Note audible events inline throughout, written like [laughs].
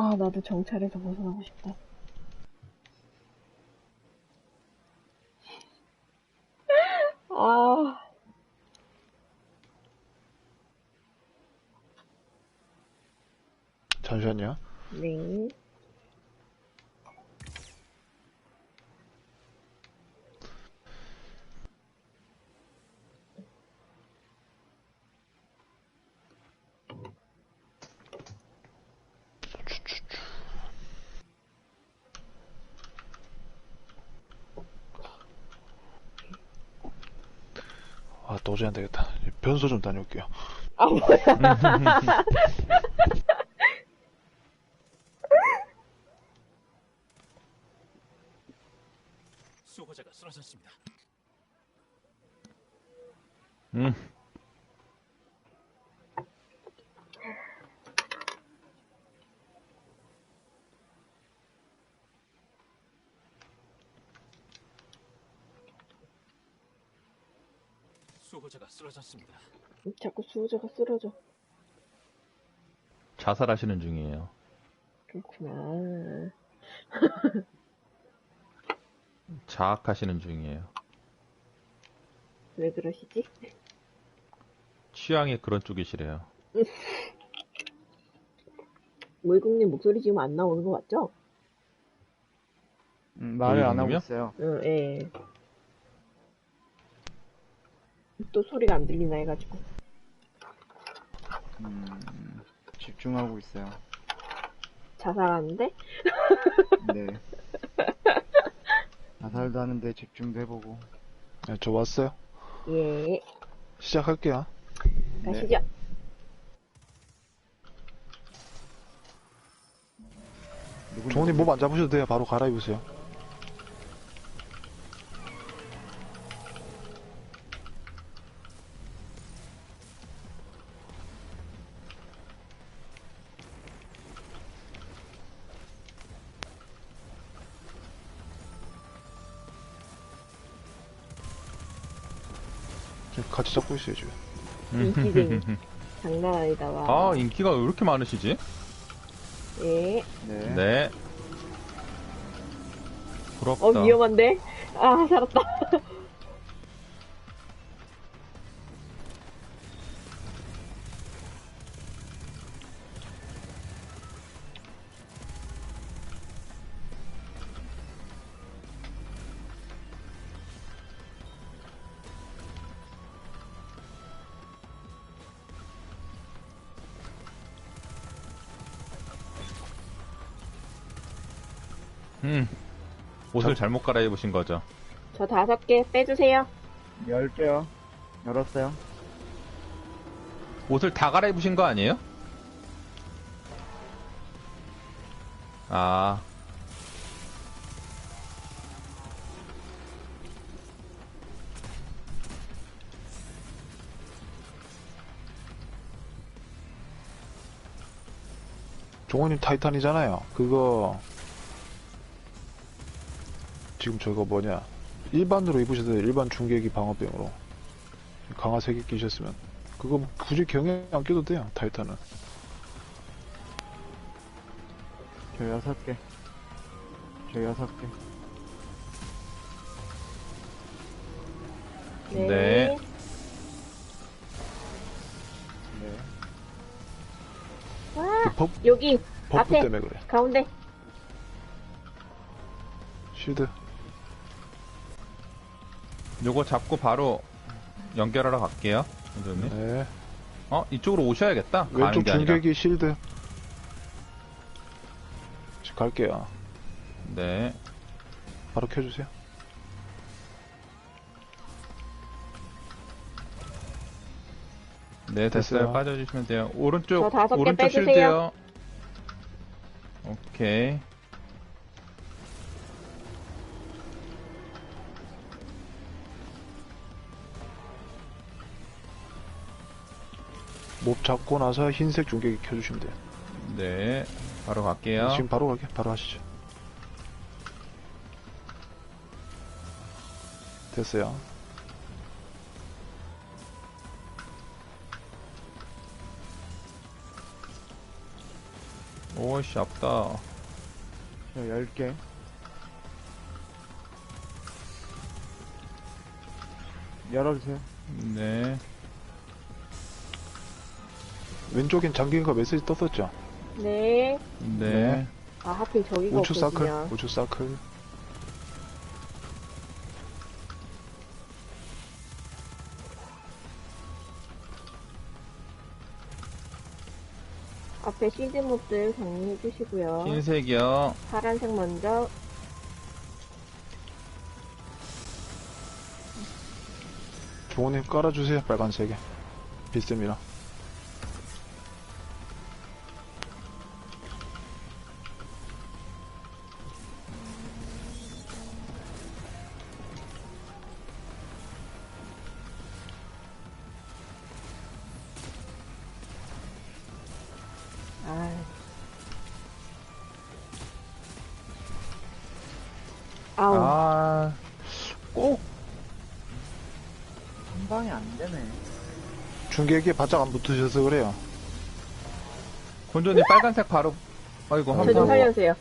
아, 나도 정찰에서 벗어나고 싶다. 아, 잠시만요. 네. 아, 도저히 안 되겠다. 변소 좀 다녀올게요. 아, 뭐야. 수호자가 쓰러졌습니다. 음. 수호자가 쓰러졌습니다. 자꾸 수호자가 쓰러져. 자살하시는 중이에요. 그렇구나. [laughs] 자학하시는 중이에요. 왜 그러시지? 취향이 그런 쪽이시래요. [laughs] 모이국님 목소리 지금 안 나오는 거 맞죠? 음, 말을 안 하고? 있어요. 응, 예. 또 소리가 안 들리나 해가지고. 음, 집중하고 있어요. 자살하는데? 네. [laughs] 자살도 하는데 집중도 해보고. 네, 저 왔어요. 예. 시작할게요. 가시죠. 누구 종훈님 몸 안 잡으셔도 돼요. 바로 갈아입으세요. 같이 잡고 있어요, 지금. 인기쟁이. [laughs] 장난 아니다, 와. 아, 인기가 왜 이렇게 많으시지? 예. 네. 네. 부럽다. 어, 위험한데? 아, 살았다. 음. 옷을 잘못 갈아입으신 거죠. 저 다섯 개 빼주세요. 열게요. 열었어요. 옷을 다 갈아입으신 거 아니에요? 아, 종호님 타이탄이잖아요. 그거 지금 저거 뭐냐 일반으로 입으셔도 돼요. 일반 중계기 방어병으로 강화 3개 끼셨으면 그거 굳이 경에 안 껴도 돼요. 타이탄은 저 여섯 개. 저 여섯 개. 네. 네. 네. 와, 그 버, 여기, 버프 앞에. 때문에 그래. 가운데. 실드 요거 잡고 바로 연결하러 갈게요. 선생님. 네. 어, 이쪽으로 오셔야겠다. 가는 왼쪽 게 아니라. 중계기 실드 지금 갈게요. 네. 바로 켜주세요. 네, 됐어요. 됐어요. 빠져주시면 돼요. 오른쪽, 저 다섯 개 오른쪽 빼주세요. 실드요. 오케이. 몹 잡고 나서 흰색 중계기 켜주시면 돼요. 네. 바로 갈게요. 지금 바로 갈게. 바로 하시죠. 됐어요. 오씨, 아프다. 저 10개. 열어주세요. 네. 왼쪽엔 장기가 메시지 떴었죠? 네. 네. 네. 아, 하필 저기가 우측 사클. 우측 사클. 앞에 시드몹들 정리해 주시고요. 흰색이요. 파란색 먼저. 종호님 깔아주세요, 빨간색에. 비스입니다. 한 방에 안 되네. 중계기에 바짝 안 붙으셔서 그래요. 곤조님 빨간색 바로. 아이고, 한저좀 번. 살려주세요.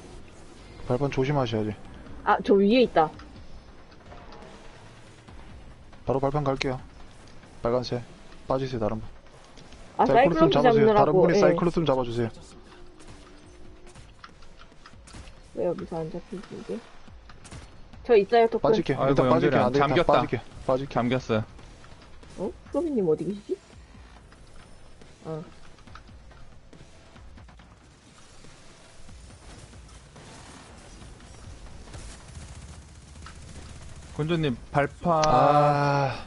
발판 조심하셔야지. 아, 저 위에 있다. 바로 발판 갈게요. 빨간색. 빠지세요, 다른 분. 아, 사이클로스 사이클롭스 잡아주세요. 다른 잡느라고. 분이 예. 사이클로스 잡아주세요. 왜 여기서 안 잡히지, 이게? 저 있어요, 토큰. 빠질게. 아이고, 일단 빠질게. 연결이 안 되겠다. 잠겼다. 빠질게. 빠질게. 잠겼어요. 어? 프로비님 어디 계시지? 어. 곤조님 발판. 아,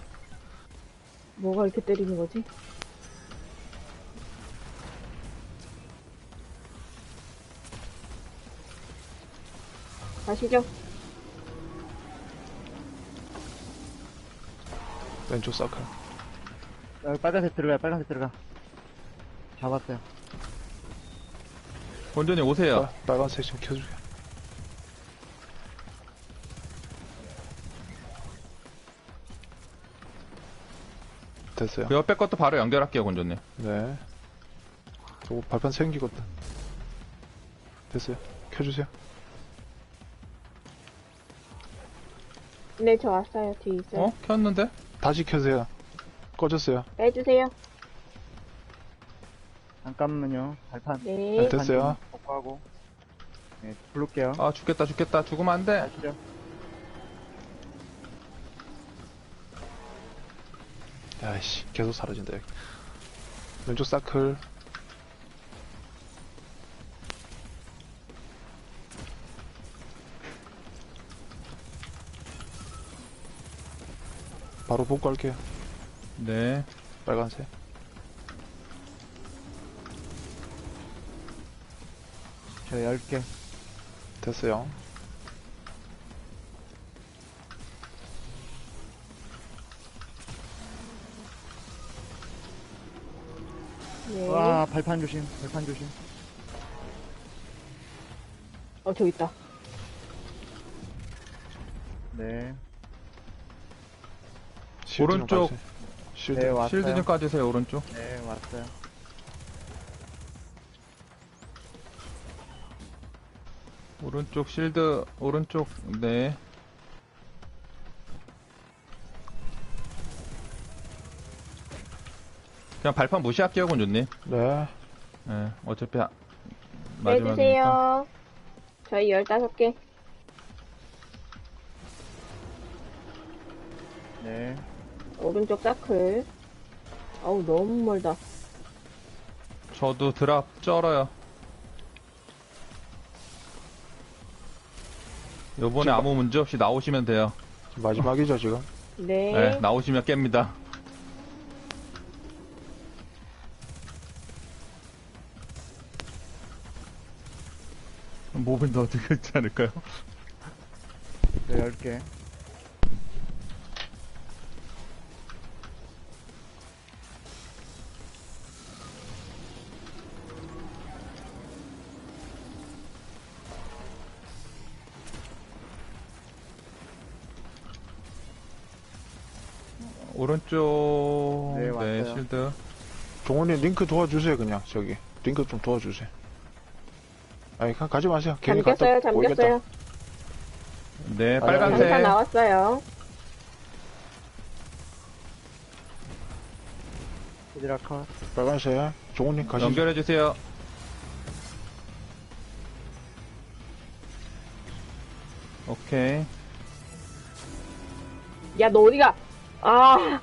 뭐가 이렇게 때리는 거지? 가시죠. 왼쪽 사클. 여기 빨간색 들어가요, 빨간색 들어가. 잡았어요. 곤조님 오세요. 빨- 빨간색 좀 켜주게. 됐어요. 그 옆에 것도 바로 연결할게요, 곤조님. 네. 저거 발판 생기거든. 됐어요. 켜주세요. 네, 저 왔어요. 뒤에 있어요. 어? 켰는데? 다시 켜세요. 꺼졌어요. 빼주세요. 잠깐만요. 발판. 네. 네, 됐어요. 복구하고. 네, 부를게요. 아, 죽겠다, 죽겠다. 죽으면 안 돼. 아시죠? 야이씨, 계속 사라진다, 여기. 왼쪽 사클. 바로 복구할게요. 네. 빨간색. 저 10개. 됐어요. 네. 와, 발판 조심, 발판 조심. 어, 저기 있다. 네. 실드 좀 오른쪽. 실드. 네, 왔어요. 실드 좀 까주세요, 오른쪽. 네, 왔어요. 오른쪽 실드, 오른쪽, 네. 그냥 발판 무시할게요, 곤조님. 네. 네, 어차피 아- 마지막이니까. 빼주세요. 저희 15개. 네. 오른쪽 사클. 어우, 너무 멀다. 저도 드랍 쩔어요. 요번에 아무 문제 없이 나오시면 돼요. 지금 마지막이죠, 지금? [laughs] 네. 네, 나오시면 깹니다. 몸은 더 어떻게 있지 않을까요? 저 10개. 오른쪽, 네, 네, 왔어요. 실드. 종원님 링크 도와주세요, 그냥, 저기. 링크 좀 도와주세요. 아니, 가, 가지 마세요. 괜히 잠겼어요. 잠겼어요. 네, 아니, 장사 빨간색. 나왔어요. 히드라 컷. 빨간색. 종훈님 가시죠. 연결해주세요. 오케이. 야, 너 어디가? 아,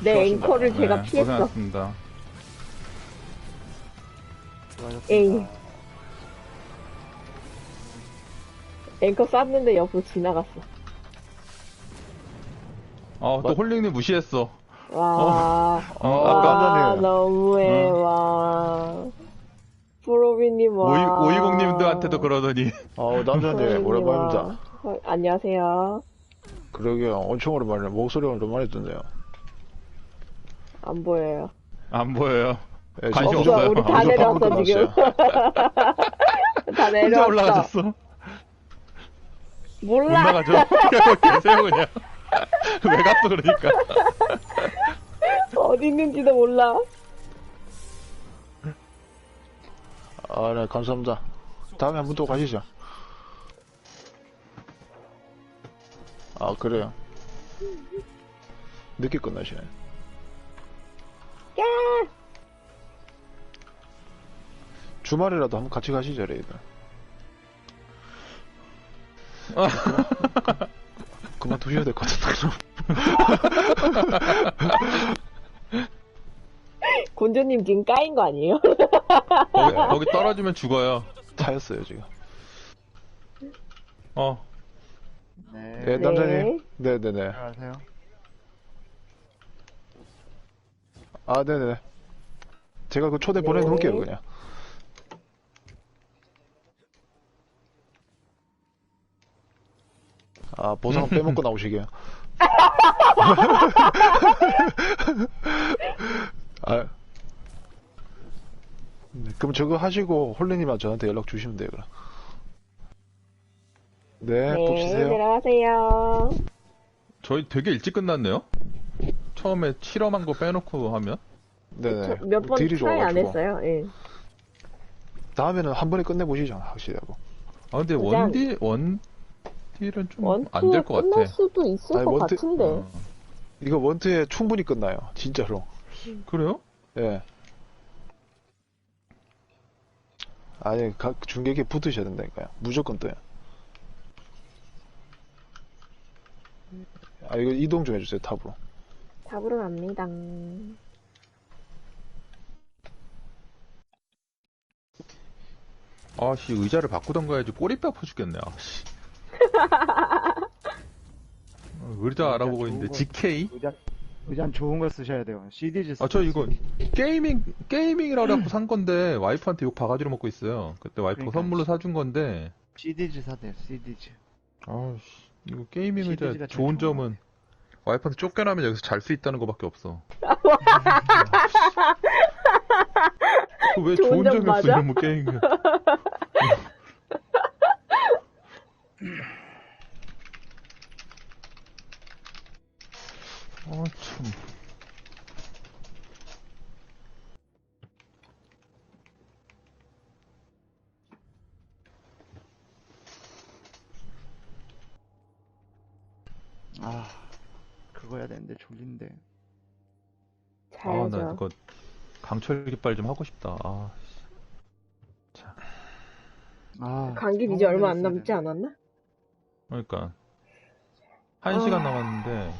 내. 앵커를 제가 네, 피했어. 고생하셨습니다. 수고하셨습니다. 에이. 앵커 쐈는데 옆으로 지나갔어. 어, 또 홀링님 무시했어. 와, 어, 와, 아까. 너무해, 와. 오이, 오이공님들한테도 그러더니. 어, 남자님, 오랜만입니다. 와. 어, 안녕하세요. 그러게요. 엄청 오랜만에 목소리가 오랜만에 듣네요. 안 보여요. 안 보여요. 예, 관심 지금 없어요. 우리 다 내려왔어, 지금. [laughs] 다 혼자 내려왔어. 올라가셨어. 못 몰라. 나가죠. [laughs] 그냥 계세요, 그냥. [laughs] 왜 갔어, 그러니까. 어디 있는지도 몰라. 아, 네, 감사합니다. 다음에 한 번 또 가시죠. 아, 그래요. 늦게 끝나시네. 야! 주말이라도 한번 같이 가시죠, 레이드. 그만 두셔야 될 것 같은데, 그럼. [laughs] 곤조님 지금 까인 거 아니에요? 거기, 거기 떨어지면 죽어요. 차였어요, 지금. 어. 네. 네, 남자님. 네 네 네. 안녕하세요. 아, 네 네. 제가 그 초대 네. 보내놓을게요, 그냥. 아, 보상 빼먹고 나오시게요. [laughs] 아, 네, 그럼 저거 하시고 홀리님한 저한테 연락 주시면 돼요, 그럼. 네, 네, 뽑히세요. 들어가세요. 저희 되게 일찍 끝났네요? 처음에 실험한 거 빼놓고 하면? 네네. 몇 번 딜이 트라이 안 좋아가지고. 했어요. 예. 다음에는 한 번에 끝내보시죠, 확실하고. 아, 근데 그냥- 원딜, 원딜은 좀안 원투에 될것 끝날 같아. 수도 있을 아니, 것 원투- 같은데. 어. 이거 원트에 충분히 끝나요, 진짜로. 그래요? 예. 아니, 각 중계기에 붙으셔야 된다니까요. 무조건 떠요. 아, 이거 이동 좀 해주세요, 탑으로. 잡으러 갑니다. 아씨, 의자를 바꾸던가 해야지 꼬리뼈 아파 죽겠네, 아씨. 어, [laughs] 의자 알아보고 있는데, GK? 의자, 의자는 좋은 거 쓰셔야 돼요. CDG 아, 저 이거 게이밍, 게이밍이라고 해갖고 산 건데, 와이프한테 욕 바가지로 먹고 있어요. 그때 와이프가 그러니까. 선물로 사준 건데, CDG 사세요. CDG. 아우씨, 이거 게이밍 의자 CDG 가 제일 좋은 좋은 점은, 와이프한테 쫓겨나면 여기서 잘 수 있다는 거밖에 없어. 그 [laughs] 왜 좋은 좋은 점 점이 없어, 맞아? 이러면 게임이. [laughs] 아, 참. 아, 그거 해야 되는데 졸린데. 아, 나 자야죠. 이거 강철 깃발 좀 하고 싶다. 아, 씨. 아, 감기 이제 얼마 안 남지 않았나? 그러니까 한 아. 시간 남았는데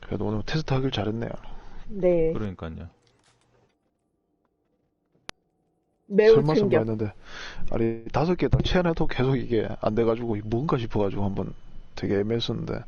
그래도 오늘 테스트 하길 잘했네요. 네. 그러니까요. 매우 설마 설마 충격. 했는데, 아니, 다섯 개 다 체안해도 계속 이게 안 돼가지고, 뭔가 싶어가지고 한번 되게 애매했었는데,